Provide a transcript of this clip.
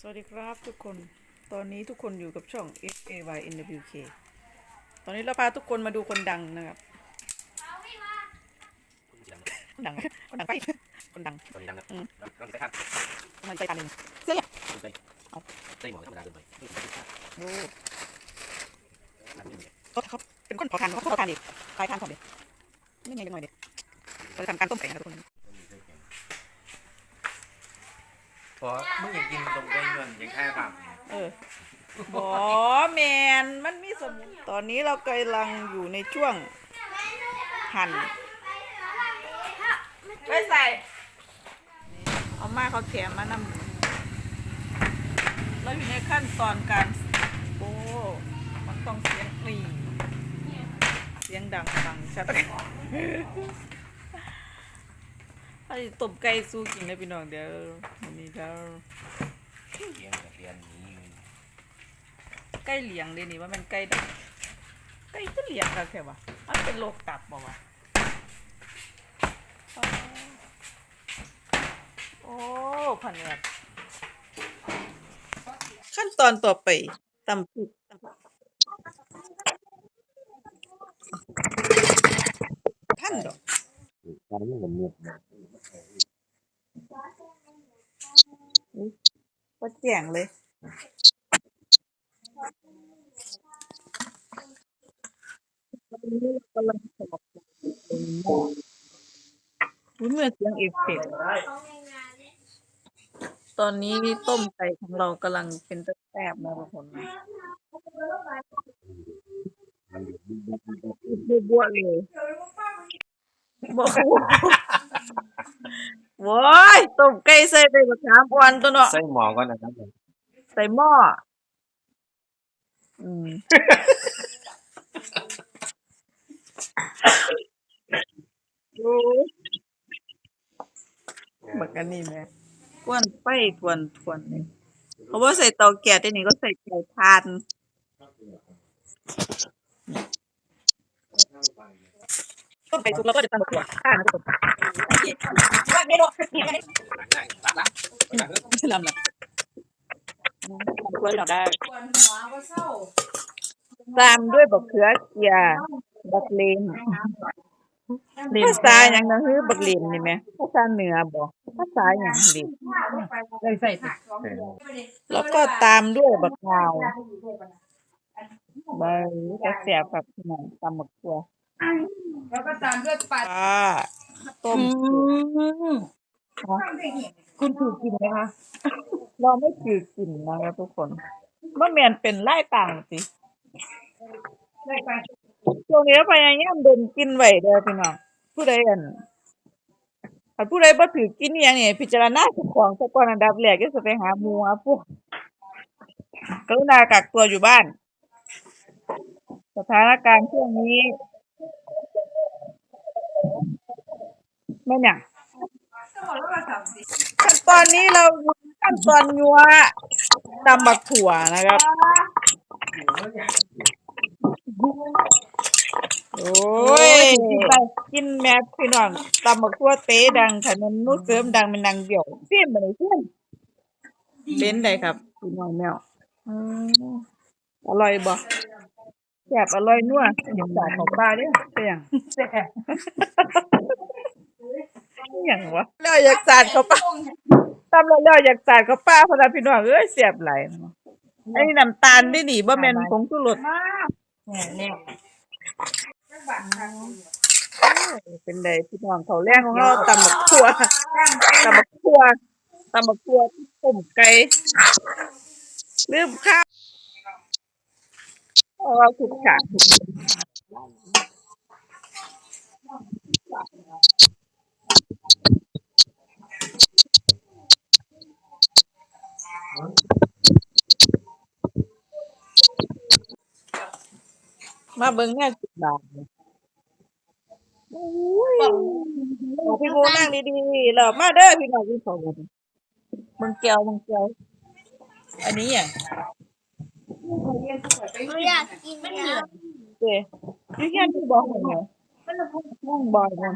สวัสดีครับทุกคน ตอนนี้ทุกคนอยู่กับช่อง F A Y N W K ตอนนี้เราพาทุกคนมาดูคนดังนะครับ คนดัง คนดังไป คนดัง ตอนนี้ดังนะอืม เราจะครับมันใจปานหนึ่งเสื้อเนี่ยใจใจหมอธรรมดาเกินไปไม่ใช่โอ้ทำนี่เนี่ยก็เขาเป็นคนขอทานเขาขอทานดิปลายทานก่อนดินี่ไงยังหน่อยดิเราจะทำการต้มไก่นะครับทุกคน พอมึงอยากกินตรงได้เงินยังแค่ทเออบอแมนมันมีสมุนตอนนี้เรากำลังอยู่ในช่วงหั่นไม่ใส่ เอามาเขาแถมมานำเราอยู่ในขั้นตอนการโอ้มันต้องเสียงกรีดเสียงดังฟังชัด ไอ้ตบไก่สู้กินเลยพี่น้องเดี๋ยววันนี้เดี๋ยวเรียนกับเรียนนี้ไก่เหลียงเลยนี่ว่ามันไก่ดังไก่ก็เหลียงกันแค่ว่ามันเป็นโรคตับบอกว่าโอ้พันแอบขั้นตอนต่อไปตำพริกท่านดอก การนี่ผมเนี่ยว่าแจ้งเลยอุ้ยเมื่อเสียงเอฟเฟกต์ตอนนี้ต้มไก่ของเรากำลังเป็นตะแซ่บนะทุกคนนะบัวๆเลยบัว โว้ยต้มไก่ใส่ใบมะขามอ่อนตัวเนาะใส่หมอก่อนนะครับใส่หม้ออืมโอ้ยบักอันนี้แหม่กวนไฟทวนทวนนี่เพราะว่าใส่เตาแก๊สได้นี่ก็ใส่ไก่ทาน ต้มไก่สุกแล้วก็จะตำบักถั่วข้างนะทุกคนว่าเมนูไม่ลำหรอกช่วยเราได้ตามด้วยบักเขือเกียบักเลนภาษาอย่างนั้นคือบักเลนนี่ไหมภาษาเหนือบ่ภาษาอย่างเลนแล้วก็ตามด้วยบักนาวใบกระเสียบกับหนังตำบักตัว แล้วก็ตามด้วยปลาปลาต้มคุณถูกกินไหมคะ เราไม่ถือกินนะครับทุกคนเมื่อแมนเป็นไล่ต่างสิได้ไปช่วงนี้พยายามเดินกินไว้เด้อพี่น้องผู้ใดอันอันผู้ใดบ่ถือกินอหย่างนี้พิจารณาเจ้าของซะก่อนอันดับแรกก็จะไปหาหมู่หาพวกกรุณากักตัวอยู่บ้าน สถานการณ์ช่วงนี้ แม่นหยังก็บอกแล้วว่าสามสิบขั้นตอนนี้เราอยู่ขั้นตอนยัวตำบักถั่วนะครับ โอ้ยกินแม่พี่น้องตำบักทั่วเตะดังค่ะมันนู้เสริมดังเป็นนางเดี่ยวเสียมบ่ได้เสียมเป็นได้ครับพี่น้องแมวอืมอร่อยบ่แซ่บอร่อยนัวอยากสาดของป้าเด้อเป็นหยังแซ่บ อิหยังวะแล้วอยากสาดเขาป้าตำแล้วแล้วอยากสาดเขาป้าเพราะว่าพี่น้องเอ้ยแซ่บหลายเนาะไอ้น้ำตาลได้หนีบ่แม่นผงชูรสมากเนี่ยเนี่ยบาทค่ะเป็นไดพี่น้องเขาวแรงของเราตำบักทั่วตำบักทั่วตำบักทั่วต้มไก่ลืมข้าวเอาเราขุดขา มาเบิ่งแม่สิบบาทเนี่ยโอ้ยเอาพี่บูนั่งดีๆแล้วมาเด้อพี่น้องพี่เขากันมึงแก้วมึงแก้วอันนี้อะอยากกินแล้วเจ้ยูแค่ที่บอกเหรอนั่งบ่อยมัน